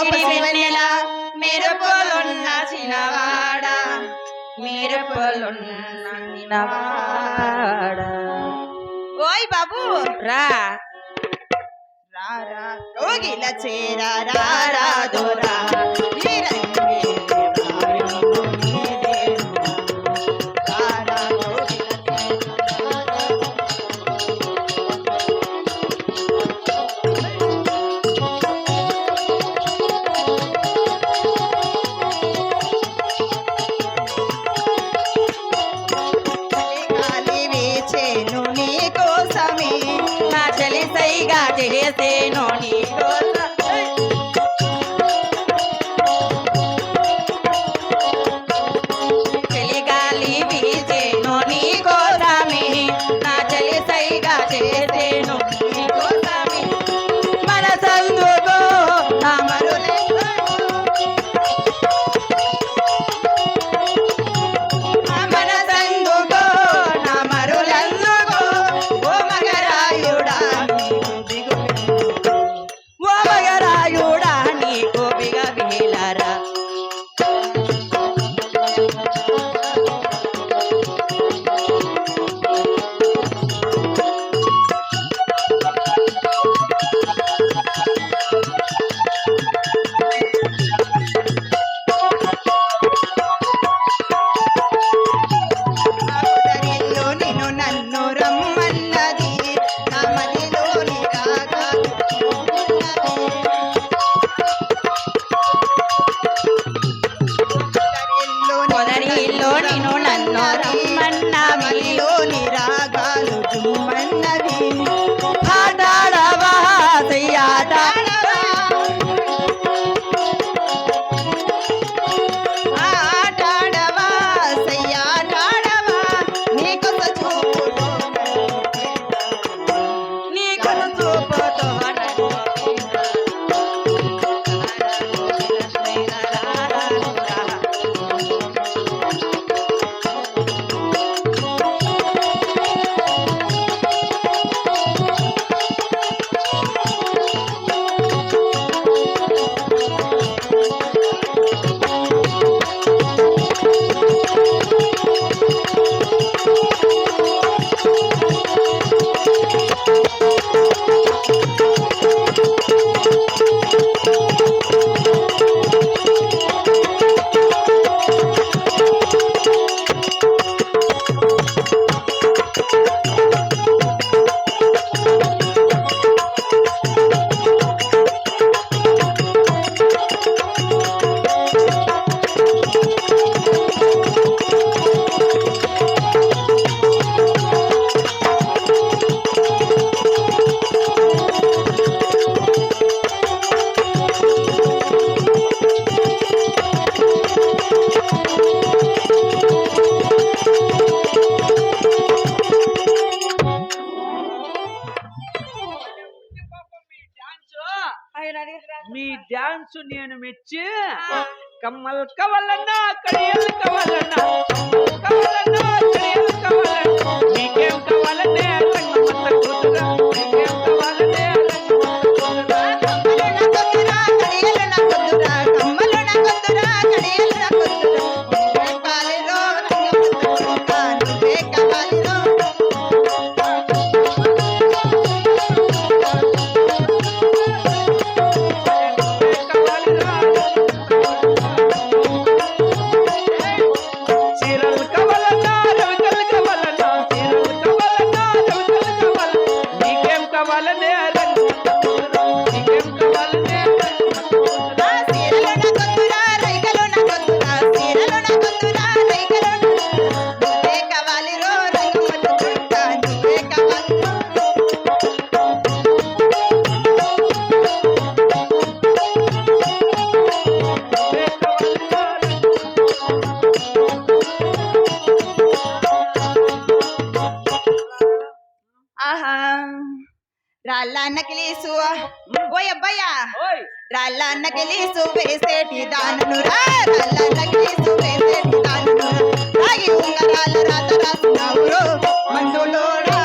గొప్పసివెన్నెల మెరుపులున్న చిన్నవాడ మెరుపులున్న చిన్నవాడ ఓయ్ బాబు! రా. రా రోగిల చేరా రా దోరా. రమ్మన్న మలిలోని డాన్స్ నేను మెచ్చి. కమ్మల్ కవలన్నా కడియల్ కవలన్నా కవలన్నా కడియల్ కవలన్నా నీకేం కవలనే కన్నమత్త కూతురా రాళ్ళ నకిలీసు ఓ అబ్బాయ్యా. రాళ్ళ నకిలీసు వేసేటి దానను రాళ్ళ నకిలీసు వేసేటి దానను రాగి ఉంగరాల రాత రాసినావురు మందులో రా.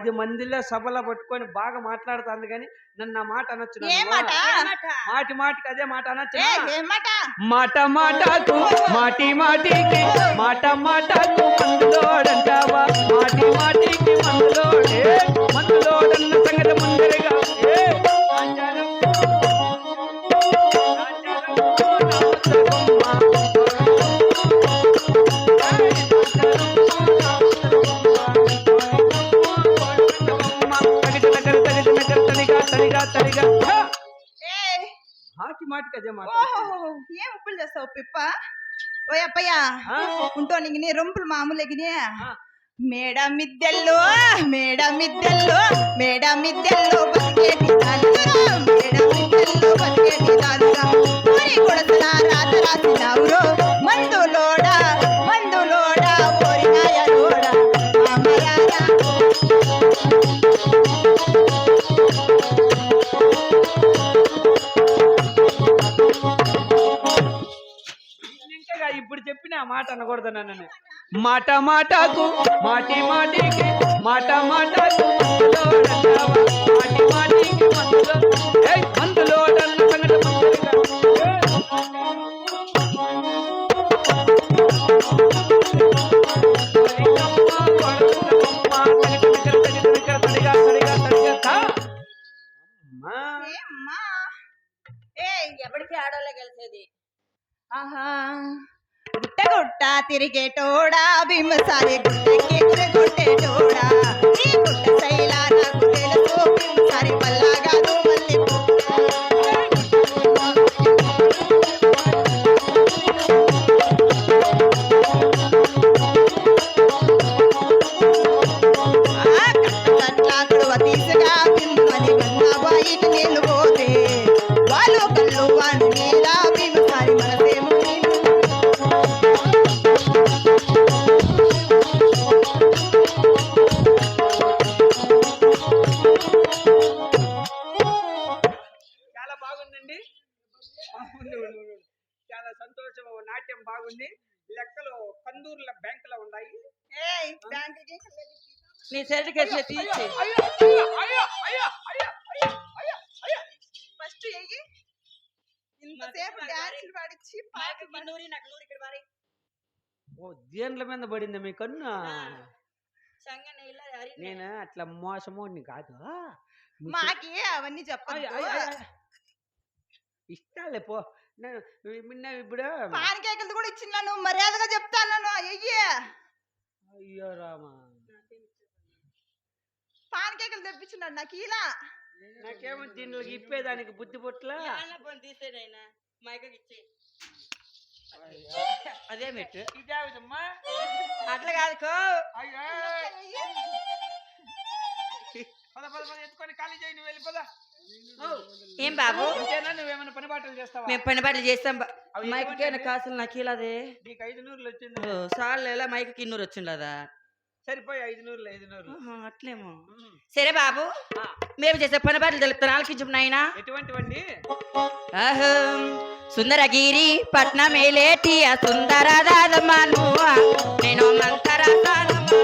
పది మందిలో సభలో పట్టుకొని బాగా మాట్లాడుతుంది కానీ నన్ను ఆ మాట అనొచ్చు ఏ మాట? మాటి? మాటికి అదే మాట అనొచ్చు మాట? మాట మాటకు మాటి మాటికి మాట మాటకు మందులోడంటావా? మాటి మాటికి మందులోడే మందులోడన్న సంగతి ముందరగా చేస్తావు పిప్ప ఓ అప్పయ్య? ఉంటో నీకు నీ రొంపులు మామూలుగినే. మేడ మిద్దెల్లో మేడ మిద్దెల్లో మేడ మిద్దెల్లో బతికేటి మేడ మిద్దెల్లో బతికేటి దాలురా ఊరి కొడసల రాత రాసినావురో మందులోడా మాట అనకూడదు నన్ను. మాట మాటకు మాటి మాటికి మాట మాటకు? మాటి మందులో ఎప్పటికీ ఆడోళ్ళే గెలిచేది? ఆహా. గుట్ట గుట్ట తిరిగేటోడా భీమసారి గుట్టెక్కి గురగొట్టేటోడా ఈ గుట్ట శైలా నాకు తెలుసు భీమసారి పల్లా నీ సర్టిఫికేట్ తీసి ఫస్ట్ ఎయ్యి ఇంతసేపు డాన్సులు పాడించి పాటలు పాడి- ఓ దేంట్ల మీద పడింది మీ కన్ను? నేను అట్లా మోసమోడిని కాదు. మాకి అవన్నీ అయ్. ఇష్టాలే పో. నేను ఇప్పుడు పాన్ కేకులు కూడా ఇచ్చినాను మర్యాదగా చెప్తాను అయ్యి అయ్యో రామా. పాన్ కేకులు తెప్పించినాడు నాకు ఇలా. నాకేమో దీనిలోకి ఇప్పేదానికి బుద్ధి పుట్ల తీసేదైనా మైకకి ఇచ్చే అదే మెట్టు. అట్లా కాదు కో. అయ్యో. పద పద పద ఎత్తుకొని ఖాళీ చేయి నువ్వు వెళ్ళి పద. ఏం బాబు? ఇంతేనా? నువ్వేమైనా పని బాటలు చేస్తావా? మేము పని బట్టలు చేస్తాం ఎటువంటి కాసులు నాకు ఇలాదే? నీకు ఐదు నూరులు వచ్చింది. సార్లు ఎలా మైకి ఇన్నూరు వచ్చిండదా సరిపోయి ఐదు నూరులు ఐదు నూరులు అట్లేమో. సరే బాబు మేము చేసే పని బట్టలు తెలుపుతాను ఆలకించు నాయనా. ఎటువంటివండి? అహం సుందరగిరి పట్నం ఏలేటి ఆ సుందర దాదమ్మను నేను మంతర వరి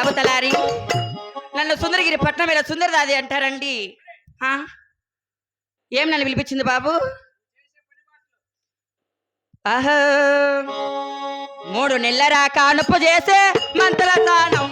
బాబు తలారి నన్ను సుందరగిరి పట్నం మీద సుందరదాది అంటారండి. ఆ? ఏం నన్ను పిలిపించింది బాబు? ఆహో మూడు నెలల కానుపు చేసే మంతుల తానం